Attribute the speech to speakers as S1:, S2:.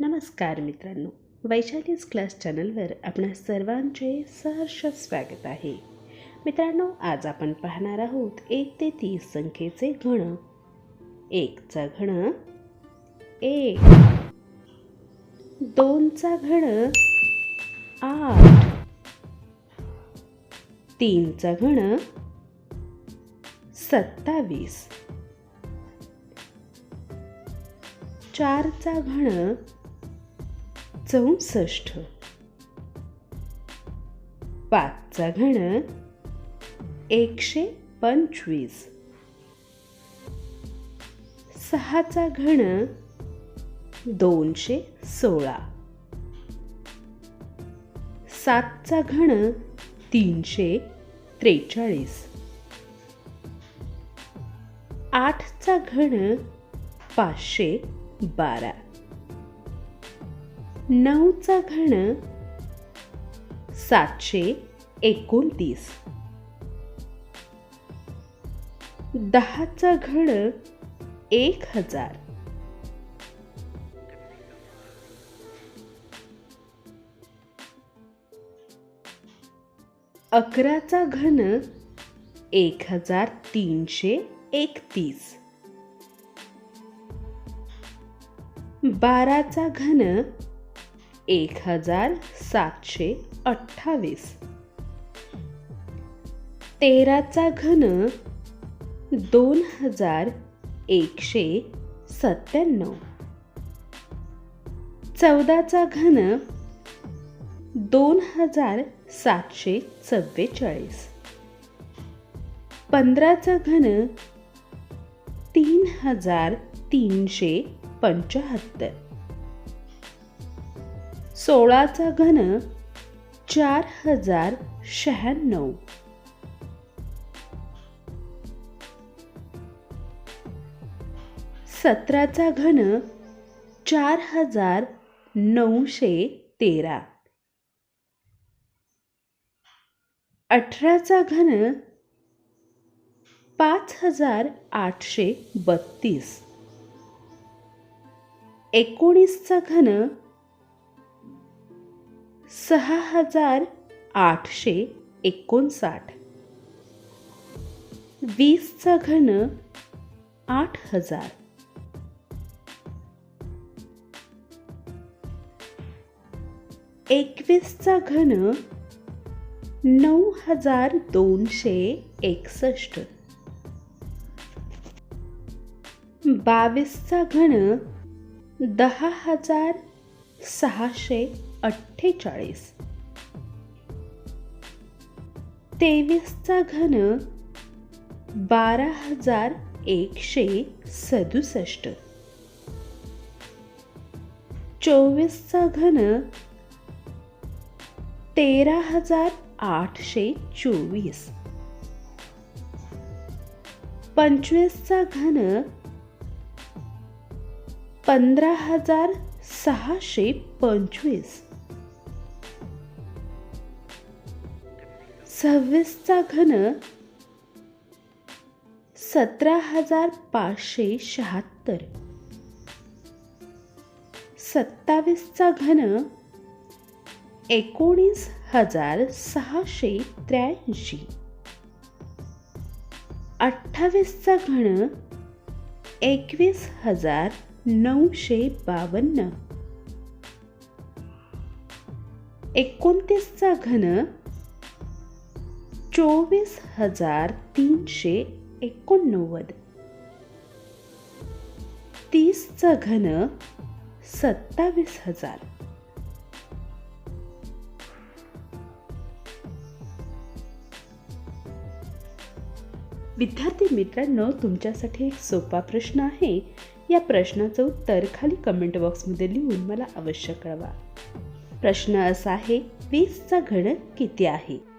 S1: नमस्कार मित्रांनो. वैशालीज क्लास चॅनलवर आपणा सर्वांचे सहर्ष स्वागत आहे. मित्रांनो आज आपण पाहणार आहोत एक ते तीस संख्येचे घण एकचा घण एक. दोनचा घण आठ. तीनचा घण सत्तावीस. चारचा घण चौसष्ट. पाचचा घण एकशे पंचवीस. सहाचा घण दोनशे सोळा. सातचा घण तीनशे त्रेचाळीस. आठचा घण पाचशे बारा. नऊचा घण सातशे एकोणतीस. दहाचा घण एक हजार. अकराचा घन एक हजार तीनशे एकतीस. बाराचा घन एक हजार सातशे अठ्ठावीस. तेराचा घन दोन हजार एकशे सत्त्याण्णव. चौदाचा घन दोन हजार सातशे चव्वेचाळीस. पंधराचा घन तीन हजार तीनशे पंचाहत्तर. सोळाचा घन चार हजार शहाण्णव. सतराचा घन चार हजार नऊशे तेरा. अठराचा घन पाच हजार आठशे बत्तीस. एकोणीसचा घन सहा हजार आठशे एकोणसाठ. वीसचा घन आठ हजार. एकवीसचा घन नऊ हजार दोनशे एकसष्ट. बावीसचा घन दहा हजार सहाशे अठ्ठेचाळीस. तेवीसचा घन बारा हजार एकशे सदुसष्ट. चोवीसचा घन तेरा हजार आठशे चोवीस. पंचवीसचा घन पंधरा हजार सहाशे पंचवीस. सव्वीसचा घन सतरा हजार पाचशे शहात्तर. सत्तावीसचा घन एकोणीस हजार सहाशे त्र्याऐंशी अठ्ठावीसचा घन एकवीस हजार नऊशे बावन्न एकोणतीसचा घन चोवीस हजार तीनशे एकोणनव्वद. तीसचा घन सत्तावीस हजार. विद्यार्थी मित्रांनो तुमच्यासाठी एक सोपा प्रश्न आहे. या प्रश्नाचं उत्तर खाली कमेंट बॉक्समध्ये लिहून मला अवश्य कळवा. प्रश्न असा आहे वीसचा घन किती आहे?